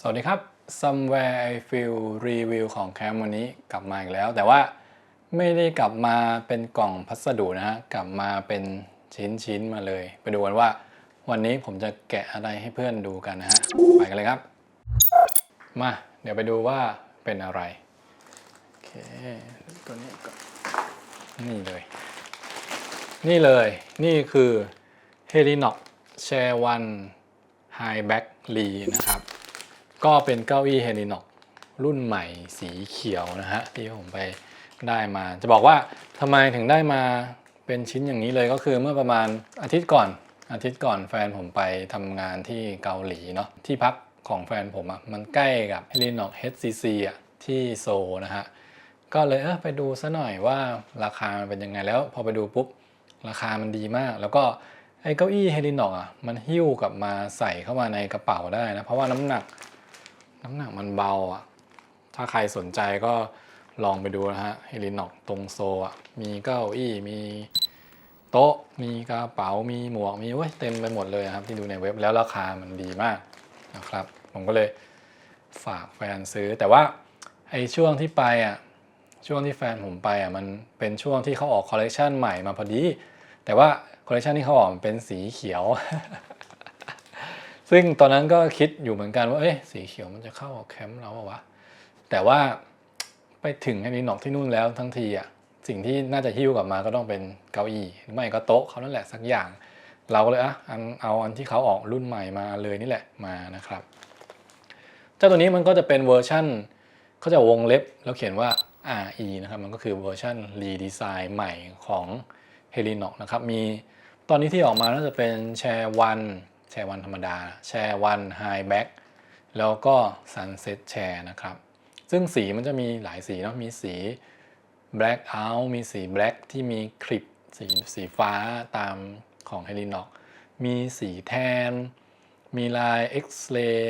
สวัสดีครับ Somewhere I Feel Review ของแคมวันนี้กลับมาอีกแล้ว แต่ว่าไม่ได้กลับมาเป็นกล่องพัสดุนะฮะ กลับมาเป็นชิ้นๆมาเลย ไปดูกันว่าวันนี้ผมจะแกะอะไรให้เพื่อนดูกันนะฮะ ไปกันเลยครับ มา เดี๋ยวไปดูว่าเป็นอะไร โอเค ตัวนี้ก่อนนี่เลย นี่เลย นี่คือ h e l i n o x Chair One High Back Lee นะครับ ก็เป็นเก้าอี้ h e l i n o x รุ่นใหม่สีเขียวนะฮะที่ผมไปได้มา จะบอกว่าทำไมถึงได้มาเป็นชิ้นอย่างนี้เลยก็คือเมื่อประมาณอาทิตย์ก่อน อาทิตย์ก่อนแฟนผมไปทำงานที่เกาหลีเนาะที่พักของแฟนผมอะ่ะมันใกล้กับ h e l i n o x HCC อะที่โซนะฮะก็เลยเออไปดูซะหน่อยว่าราคามันเป็นยังไงแล้วพอไปดูปุ๊บราคามันดีมาก แล้วก็ไอ้เก้าอี้เฮลินอกอะมันหิ้วกลับมาใส่เข้ามาในกระเป๋าได้นะเพราะว่าน้ำหนัก น้ำหนักมันเบาอะ ถ้าใครสนใจก็ลองไปดูนะฮะเฮลินอกตรงโซอะ มีเก้าอี้ มีโต๊ะ มีกระเป๋า มีหมวก มีเว้ยเต็มไปหมดเลยครับ ที่ดูในเว็บแล้วราคามันดีมากนะครับ ผมก็เลยฝากแฟนซื้อ แต่ว่าไอ้ช่วงที่ไปอะ ช่วงที่แฟนผมไปอะ มันเป็นช่วงที่เขาออกคอลเลกชันใหม่มาพอดี แต่ว่าคอลเลกชันที่เขาออกมันเป็นสีเขียว ซึ่งตอนนั้นก็คิดอยู่เหมือนกันว่าเอ้ยสีเขียวมันจะเข้าแคมป์เราป่าวะแต่ว่าไปถึงไอ้นี่หนอกที่นู่นแล้วทั้งทีอะสิ่งที่น่าจะหิ้วกลับมาก็ต้องเป็นเก้าอี้หรือไม่ก็โต๊ะเขานั่นแหละสักอย่าง เราก็เลยอะอันเอาอันที่เขาออกรุ่นใหม่มาเลยนี่แหละมานะครับ เจ้าตัวนี้มันก็จะเป็นเวอร์ชั่นเขาจะวงเล็บแล้วเขียนว่า RE นะครับมันก็คือเวอร์ชันรีดีไซน์ใหม่ของ h e l i n o x นะครับมีตอนนี้ที่ออกมาน่าจะเป็นแชร์วัน แชร์วันธรรมดา แชร์วันไฮแบ็กแล้วก็ Sunset Share นะครับ ซึ่งสีมันจะมีหลายสีเนาะมีสี Black Out มีสี Black ที่มีคลิปสีสีฟ้าตามของ h e l i n o x มีสีแทน มีลาย X-ray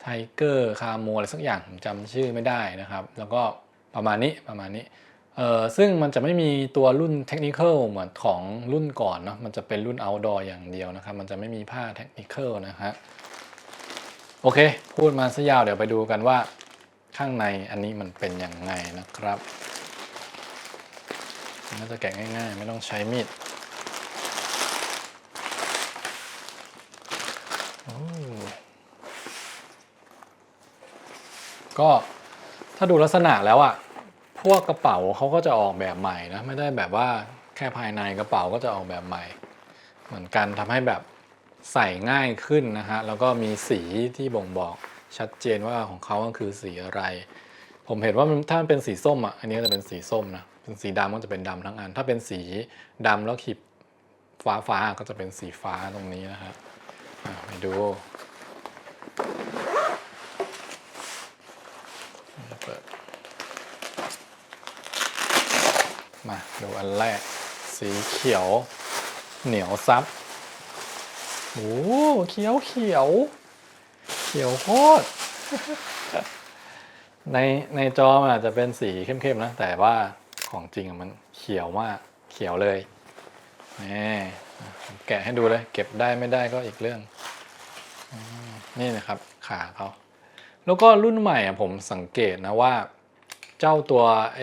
ไทเกอร์คาโมอะไรสักอย่างผมจำชื่อไม่ได้นะครับ แล้วก็ประมาณนี้ประมาณนี้ เออซึ่งมันจะไม่มีตัวรุ่นเทคนิคเหมือนของรุ่นก่อนเนาะมันจะเป็นรุ่น outdoor อย่างเดียวนะครับ มันจะไม่มีผ้าเทคนิคนะฮะโอเค พูดมาซะยาวเดี๋ยวไปดูกันว่าข้างในอันนี้มันเป็นยังไงนะครับน่าจะแกะง่ายๆ ไม่ต้องใช้มีดก็ถ้าดูลักษณะแล้วอะ พวกกระเป๋าเขาก็จะออกแบบใหม่นะไม่ได้แบบว่าแค่ภายในกระเป๋าก็จะออกแบบใหม่ เหมือนกันทำให้แบบใส่ง่ายขึ้นนะฮะแล้วก็มีสีที่บ่งบอกชัดเจนว่าของเขาก็คือสีอะไร ผมเห็นว่าถ้ามันเป็นสีส้มอะอันนี้จะเป็นสีส้มนะเป็นสีดำก็จะเป็นดำทั้งอัน ถ้าเป็นสีดำแล้วขีดฟ้าฟ้าๆก็จะเป็นสีฟ้าตรงนี้นะฮะไปดู เปิด มาดูอันแรก สีเขียว เหนียวซับโอ้เขียวเขียว เขียวโคตรในในจอมันอาจจะเป็นสีเข้มๆนะ แต่ว่าของจริงมันเขียวมาก เขียวเลยนี่แกะให้ดูเลย เก็บได้ไม่ได้ก็อีกเรื่องอนี่นะครับขาเขาแล้วก็รุ่นใหม่ผมสังเกตนะว่า เจ้าตัวเอ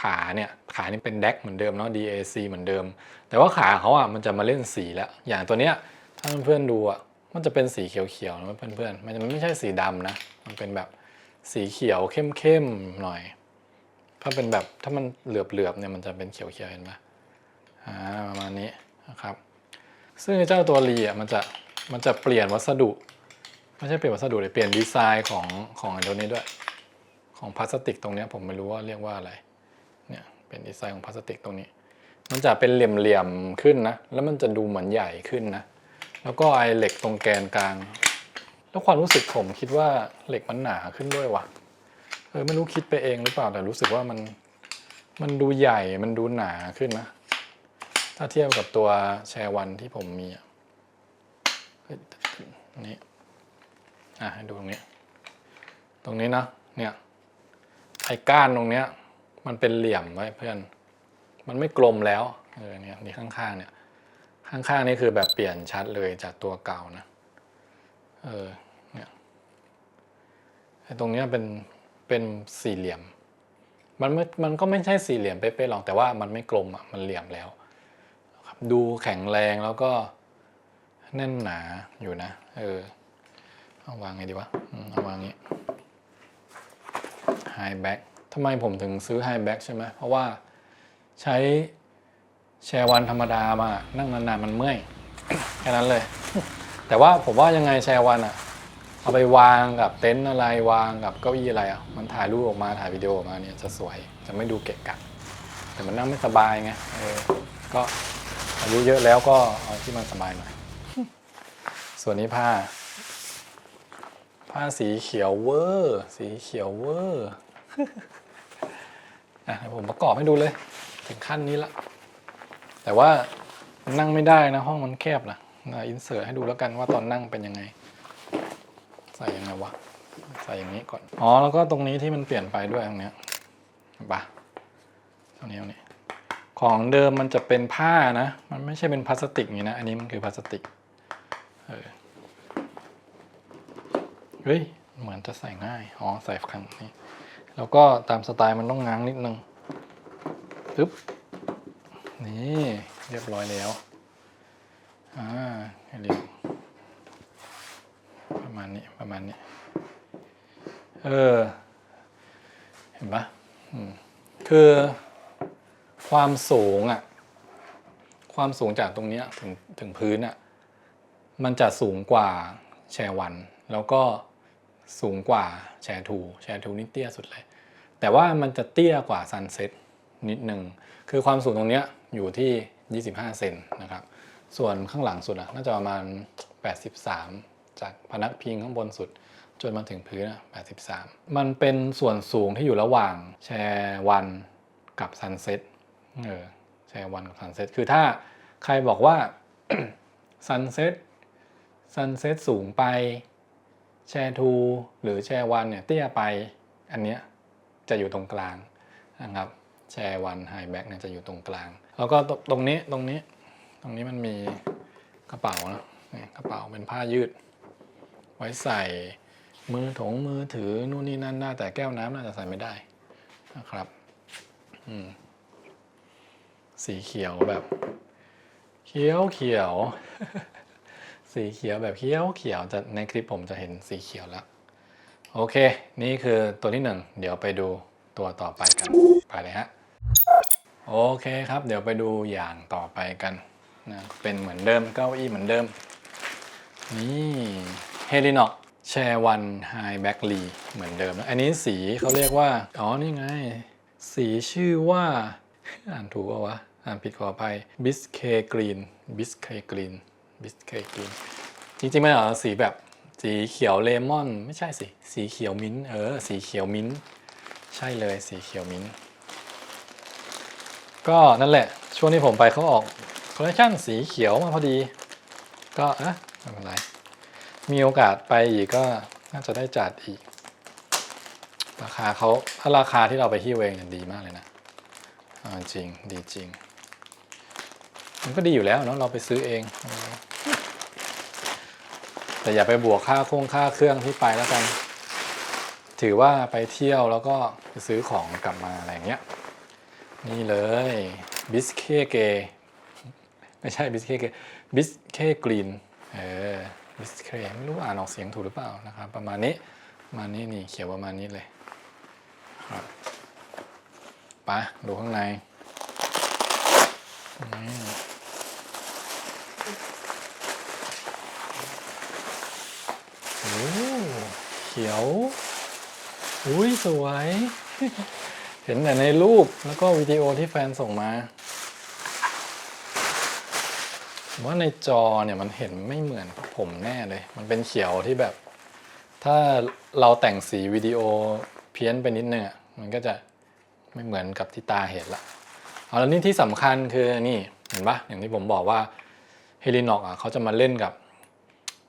ขาเนี่ยขานี่เป็นแดกเหมือนเดิมเนาะ DAC เหมือนเดิม แต่ว่าขาเขาอะมันจะมาเล่นสีแล้ว อย่างตัวเนี้ยถ้าเพื่อนๆดูอะมันจะเป็นสีเขียวๆนะเพื่อนๆมันไม่ใช่สีดำนะ มันเป็นแบบสีเขียวเข้มๆหน่อย ถ้าเป็นแบบถ้ามันเหลือบๆเนี่ยมันจะเป็นเขียวๆเห็นไหมอ่าประมาณนี้นะครับ ซึ่งเจ้าตัวรีอะมันจะมันจะเปลี่ยนวัสดุไม่ใช่เปลี่ยนวัสดุเลยเปลี่ยนดีไซน์ของของตัวนี้ด้วย ของพลาสติกตรงเนี้ยผมไม่รู้ว่าเรียกว่าอะไร เป็นดีไซน์ของพลาสติกตรงนี้ มันจะเป็นเหลี่ยมๆขึ้นนะ แล้วมันจะดูเหมือนใหญ่ขึ้นนะ แล้วก็ไอเหล็กตรงแกนกลาง แล้วความรู้สึกผมคิดว่าเหล็กมันหนาขึ้นด้วยว่ะเออไม่รู้คิดไปเองหรือเปล่าแต่รู้สึกว่ามันมันดูใหญ่มันดูหนาขึ้นนะ ถ้าเทียบกับตัวแชร์วันที่ผมมีอะนี่อะให้ดูตรงนี้ ตรงนี้นะเนี่ยไอ้ก้านตรงเนี้ย มันเป็นเหลี่ยมไว้เพื่อน มันไม่กลมแล้วเออเนี่ยนี่ข้างๆเนี่ย ข้างๆนี่คือแบบเปลี่ยนชัดเลยจากตัวเก่านะ เออ เนี่ยไอ้ตรงเนี้ยเป็น เป็นสี่เหลี่ยม มันไม่ มันก็ไม่ใช่สี่เหลี่ยมเป๊ะๆหรอก แต่ว่ามันไม่กลมอะ มันเหลี่ยมแล้วครับดูแข็งแรงแล้วก็แน่นหนาอยู่นะ เออ เอาวางไงดีวะอืมเอาวางงี้ไฮแบ็ก ทำไมผมถึงซื้อไฮแบ็กใช่ไหมเพราะว่าใช้แชร์วันธรรมดามานั่งนานๆมันเมื่อยแค่นั้นเลย แต่ว่าผมว่ายังไงแชร์วันอะเอาไปวางกับเต็นท์อะไรวางกับเก้าอี้อะไรอะมันถ่ายรูปออกมาถ่ายวิดีโอออกมาเนี่ยจะสวยจะไม่ดูเกะกะแต่มันนั่งไม่สบายไงเออก็อายุเยอะแล้วก็เอาที่มันสบายหน่อยส่วนนี้ผ้า ผ้าสีเขียวเวอร์ สีเขียวเวอร์ อะเดี๋ยวผมประกอบให้ดูเลย ถึงขั้นนี้ละ แต่ว่านั่งไม่ได้นะ ห้องมันแคบนะอินเสิร์ตให้ดูแล้วกันว่าตอนนั่งเป็นยังไง ใส่ยังไงวะ ใส่อย่างนี้ก่อน อ๋อ แล้วก็ตรงนี้ที่มันเปลี่ยนไปด้วยตรงเนี้ยเห็นปะตรงนี้ตรงนี้ ของเดิมมันจะเป็นผ้านะ มันไม่ใช่เป็นพลาสติกอย่างนี้นะ อันนี้มันคือพลาสติก เออ เฮ้ย เหมือนจะใส่ง่าย อ๋อ ใส่ข้งนี้ แล้วก็ตามสไตล์มันต้องง้างนิดนึงปึ๊บนี่เรียบร้อยแล้วอ่าให้เรียบประมาณนี้ประมาณนี้เออเห็นปะคือความสูงอะความสูงจากตรงนี้ถึงถึงพื้นอะมันจะสูงกว่าแชร์วัน แล้วก็ สูงกว่าแชร์ทูแชร์ทูนี่เตี้ยสุดเลย แต่ว่ามันจะเตี้ยกว่าซันเซ็ตนิดหนึ่งคือความสูงตรงเนี้ยอยู่ที่ 25 เซนนะครับ ส่วนข้างหลังสุดน่าจะประมาณ 83 จากพนักพิงข้างบนสุด จนมาถึงพื้น83 มันเป็นส่วนสูงที่อยู่ระหว่างแชร์วันกับซันเซ็ตเออแชร์วันกับซันเซ็ตคือถ้าใครบอกว่าซันเซ็ตซันเซ็ตสูงไป แชร์ทูหรือแชร์วันเนี่ยเตี้ยไปอันเนี้ยจะอยู่ตรงกลางนะครับแชร์วันไฮแบ็กเนี่ยจะอยู่ตรงกลาง แล้วก็ตรงนี้ตรงนี้ ตรงนี้มันมีกระเป๋านะนี่กระเป๋าเป็นผ้ายืด ไว้ใส่มือถงมือถือนู่นนี่นั่นน่าแต่แก้วน้ำน่าจะใส่ไม่ได้นะครับสีเขียวแบบ เขียวเขียว สีเขียวแบบเขียวเขียวจะในคลิปผมจะเห็นสีเขียวแล้ว โอเค นี่คือตัวที่หนึ่งเดี๋ยวไปดูตัวต่อไปกันไปเลยฮะโอเคครับ เดี๋ยวไปดูอย่างต่อไปกันนะเป็นเหมือนเดิมเก้าอี้เหมือนเดิม นี่เฮลินอกแชร์วันไฮแบ็กลีเหมือนเดิมนะอันนี้สีเขาเรียกว่า อ๋อ นี่ไง สีชื่อว่า อ่านถูกป่าวะ อ่านผิดขออภัยบิสเคกรีนบิสเคกรีน บิสเคกรีนจริงๆไม่เหรอสีแบบสีเขียวเลมอน ไม่ใช่สิ สีเขียวมิ้นท์เออ สีเขียวมิ้นท์ใช่เลยสีเขียวมิ้นท์ก็นั่นแหละ ช่วงที่ผมไปเขาออกคอลเลคชันสีเขียวมาพอดี ก็อะไม่เป็นไร มีโอกาสไปอีกก็น่าจะได้จัดอีก ราคาเขาถ้าราคาที่เราไปที่เวงเนี่ยดีมากเลยนะอ่าจริงดีจริง มันก็ดีอยู่แล้วเนาะเราไปซื้อเอง แต่อย่าไปบวกค่าโครงค่าเครื่องที่ไปแล้วกัน ถือว่าไปเที่ยวแล้วก็ซื้อของกลับมาอะไรอย่างเงี้ย นี่เลยบิสเคเกไม่ใช่บิสเคเกบิสเคกรีนเออบิสเคไม่รู้อ่านออกเสียงถูกหรือเปล่านะครับประมาณนี้ประมาณนี้นี่เขียวประมาณนี้เลยครับไปดูข้างในนี่อ้เขียว อุ้ยสวย เห็นแต่ในรูปแล้วก็วิดีโอที่แฟนส่งมาผมว่าในจอเนี่ยมันเห็นไม่เหมือนผมแน่เลย มันเป็นเขียวที่แบบ ถ้าเราแต่งสีวิดีโอเพี้ยนไปนิดนึงอะมันก็จะไม่เหมือนกับที่ตาเห็นละเอาแล้วนี่ที่สำคัญคือนี่เห็นปะอย่างที่ผมบอกว่าเฮลินอกอะเขาจะมาเล่นกับ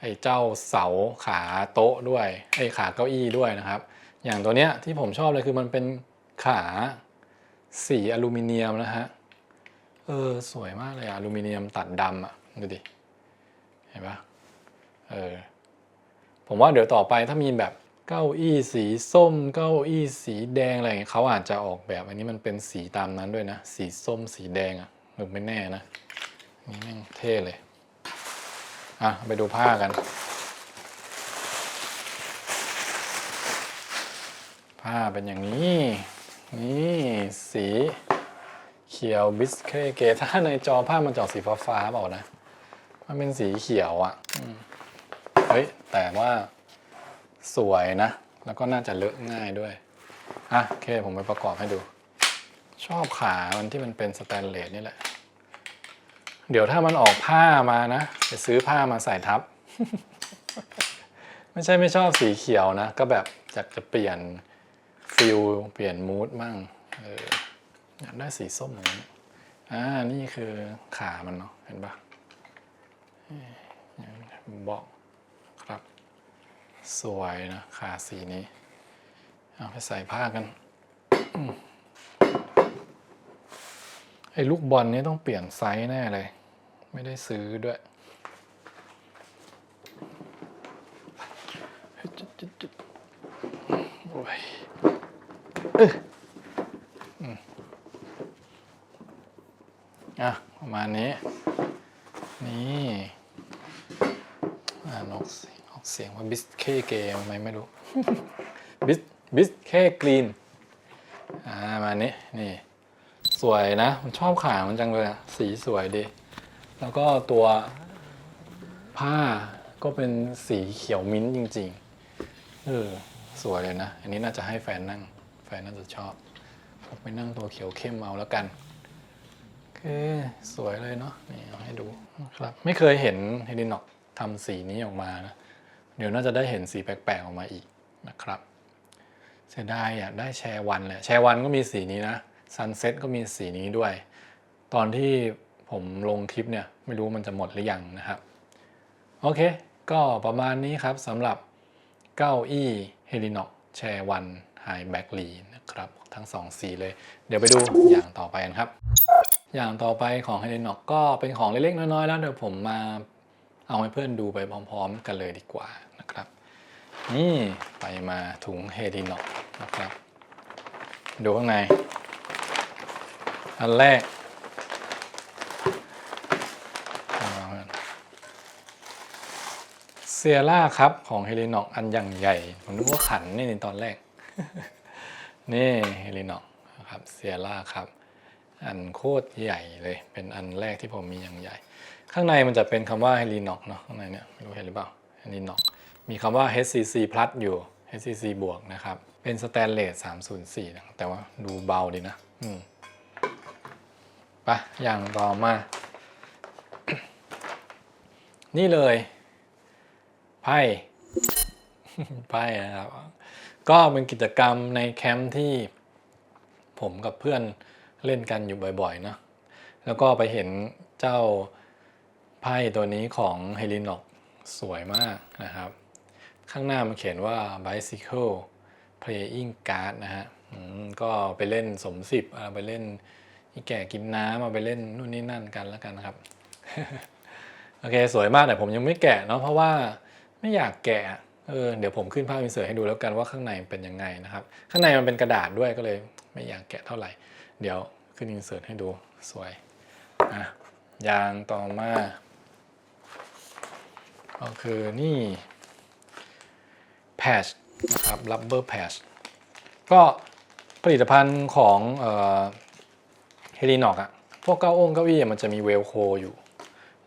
ไอ้เจ้าเสาขาโต๊ะด้วยไอ้ขาเก้าอี้ด้วยนะครับ อย่างตัวเนี้ยที่ผมชอบเลยคือมันเป็นขาสีอลูมิเนียมนะฮะเออสวยมากเลยอะอลูมิเนียมตัดดำอะดูดิเห็นปะเออผมว่าเดี๋ยวต่อไปถ้ามีแบบเก้าอี้สีส้ม เก้าอี้สีแดงอะไรเงี้ยเขาอาจจะออกแบบอันนี้มันเป็นสีตามนั้นด้วยนะ สีส้มสีแดงอะ่ะหรือไม่แน่นะนี่แม่งเท่เลย อะ ไปดูผ้ากัน ผ้าเป็นอย่างนี้ นี่สีเขียวบิสเคเกถ้าในจอภามันจอกสีฟ้าฟ้าเปล่านะ มันเป็นสีเขียวอะ่ะเฮ้ย แต่ว่าสวยนะ แล้วก็น่าจะเลอะง่ายด้วย อะโอเค ผมไปประกอบให้ดู ชอบขา มันที่มันเป็นสแตนเลสนี่แหละ เดี๋ยวถ้ามันออกผ้ามานะจะซื้อผ้ามาใส่ทับ ไม่ใช่ไม่ชอบสีเขียวนะ ก็แบบอยากจะเปลี่ยนฟิลเปลี่ยนมูดมั่งเอออยากได้สีส้มอย่างนี้อ่านี่คือขามันเนาะเห็นปะบอกครับ สวยนะขาสีนี้ เอาไปใส่ผ้ากันไอ้ลูกบอลนี้ต้องเปลี่ยนไซส์แน่เลย ไม่ได้ซื้อด้วยโอ้ยเอออะ ประมาณนี้ นี่อ่านกเสียงออกเสียงว่าบิสเคเกมไหมไม่รู้ บิสบิสเคกรีน อ่ามานี้ นี่ สวยนะ ผมชอบขามันจังเลยสีสวยดี แล้วก็ตัวผ้าก็เป็นสีเขียวมิ้นท์จริงๆ เออ สวยเลยนะ อันนี้น่าจะให้แฟนนั่ง แฟนน่าจะชอบผมไปนั่งตัวเขียวเข้มเอาแล้วกัน โอเค สวยเลยเนาะ นี่เอาให้ดูครับ ไม่เคยเห็นเฮดินอกทำสีนี้ออกมานะ เดี๋ยวน่าจะได้เห็นสีแปลกๆออกมาอีกนะครับ เสียดายอยากได้แชร์วันแหละ แชร์วันก็มีสีนี้นะ ซันเซ็ตก็มีสีนี้ด้วย ตอนที่ ผมลงคลิปเนี่ยไม่รู้มันจะหมดหรือยังนะครับ โอเค ก็ประมาณนี้ครับสำหรับเก้าอี้เฮลินอกแชร์วันไฮแบ็กลีนะครับ ทั้งสองสีเลย เดี๋ยวไปดูอย่างต่อไปกันครับ อย่างต่อไปของเฮลินอกก็เป็นของเล็กๆ น้อยๆ แล้วเดี๋ยวผมมาเอาให้เพื่อนดูไปพร้อมๆ กันเลยดีกว่านะครับ นี่ไปมาถุงเฮลินอกนะครับ ดูข้างใน อันแรก เซียร่าครับของเฮลินอกอันอย่างใหญ่ ผมนึกว่าขันนี่ในตอนแรก นี่เฮลินอกครับเซียร่าครับ อันโคตรใหญ่เลย เป็นอันแรกที่ผมมีอย่างใหญ่ ข้างในมันจะเป็นคำว่าเฮลินอกเนาะข้างในเนี่ยไม่รู้เห็นหรือเปล่าเฮลินอกมีคำว่า HCC plus อยู่ HCC บวกนะครับ เป็นสแตนเลส304นะแต่ว่าดูเบาดีนะ อืมไปอย่างต่อมา นี่เลย ไพ่ไพ่นะครับก็เป็นกิจกรรมในแคมป์ที่ผมกับเพื่อนเล่นกันอยู่บ่อยๆเนะแล้วก็ไปเห็นเจ้าไพ่ตัวนี้ของเฮลินอกสวยมากนะครับ ข้างหน้ามันเขียนว่า bicycle playing card นะฮะก็ไปเล่นสมสิบเอาไปเล่นอีแก่กินน้ำมาไปเล่นนู่นนี่นั่นกันแล้วกันนะครับ โอเค สวยมากแต่ผมยังไม่แกะเนาะเพราะว่า ไม่อยากแกะเออเดี๋ยวผมขึ้นภาพอินเสิร์ตให้ดูแล้วกันว่าข้างในเป็นยังไงนะครับ ข้างในมันเป็นกระดาษด้วยก็เลย ไม่อยากแกะเท่าไหร่ เดี๋ยวขึ้นอินเสิร์ตให้ดูสวยอะยางต่อมาก็คือนี่แพชนะครับ rubber patch ก็ผลิตภัณฑ์ของเฮลินอกอะพวกเก้าองเก้าอี้มันจะมีเวลโคอยู่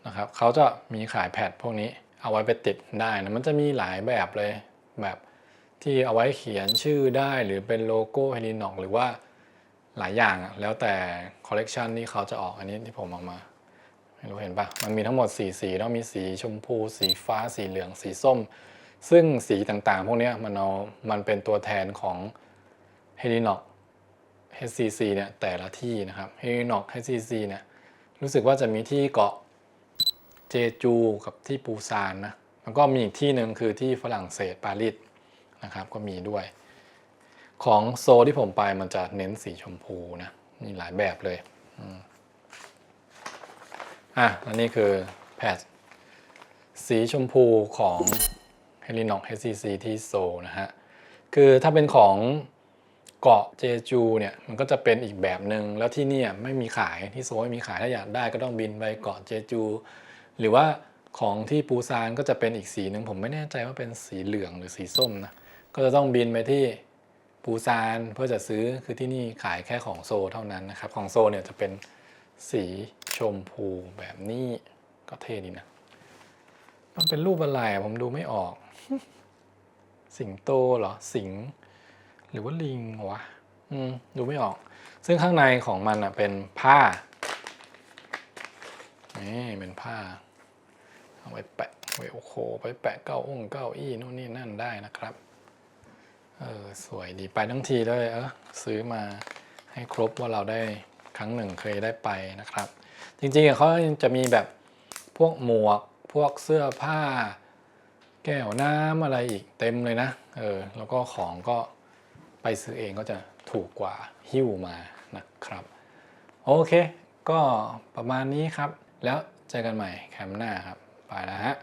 นะครับเขาจะมีขายแพดพวกนี้ เอาไว้ไปติดได้นะมันจะมีหลายแบบเลยแบบที่เอาไว้เขียนชื่อได้หรือเป็นโลโก้เฮลินอกหรือว่าหลายอย่างอะแล้วแต่คอลเลกชันที่เขาจะออกอันนี้ที่ผมออกมาไม่รู้เห็นปะมันมีทั้งหมด4สีแล้วมีสีชมพู สีฟ้า สีเหลือง สีส้ม ซึ่งสีต่างๆ พวกนี้มันเอามันเป็นตัวแทนของเฮลินอก HCC เนี่ยแต่ละที่นะครับ h e r i n o k HCC เนี่ยรู้สึกว่าจะมีที่เกาะ จจูกับที่ปูซานนะแล้วก็มีอีกที่หนึ่งคือที่ฝรั่งเศสปารีสนะครับก็มีด้วย ของโซที่ผมไปมันจะเน้นสีชมพูนะมีหลายแบบเลยอะแล้วนี่คือแพทสีชมพูของ h e r i n o k HCC ที่โซนะฮะ คือถ้าเป็นของเกาะเจจูเนี่ยมันก็จะเป็นอีกแบบหนึ่งแล้วที่นี่ไม่มีขายที่โซไม่มีขายถ้าอยากได้ก็ต้องบินไปเกาะเจจู หรือว่าของที่ปูซานก็จะเป็นอีกสีหนึ่งผมไม่แน่ใจว่าเป็นสีเหลืองหรือสีส้มนะก็จะต้องบินไปที่ปูซานเพื่อจะซื้อคือที่นี่ขายแค่ของโซเท่านั้นนะครับ ของโซเนี่ยจะเป็นสีชมพูแบบนี้ก็เท่ดีนะ มันเป็นรูปอะไรผมดูไม่ออก สิงโตเหรอสิง หรือว่าลิงวะอืมดูไม่ออก ซึ่งข้างในของมันอะเป็นผ้านี่เป็นผ้า เอาไว้แปะไว้โอโคไปแปะเก้าองเก้าอี้นู่นนี่นั่นได้นะครับ เออสวยดีไปทั้งทีเลยเออซื้อมาให้ครบว่าเราได้ครั้งหนึ่งเคยได้ไปนะครับ จริงๆเขาจะมีแบบพวกหมวก พวกเสื้อผ้า แก้วน้ำอะไรอีกเต็มเลยนะ เออ แล้วก็ของก็ไปซื้อเองก็จะถูกกว่าหิ้วมานะครับ โอเค ก็ประมาณนี้ครับ แล้วเจอกันใหม่แคมป์หน้าครับ แล้วฮะ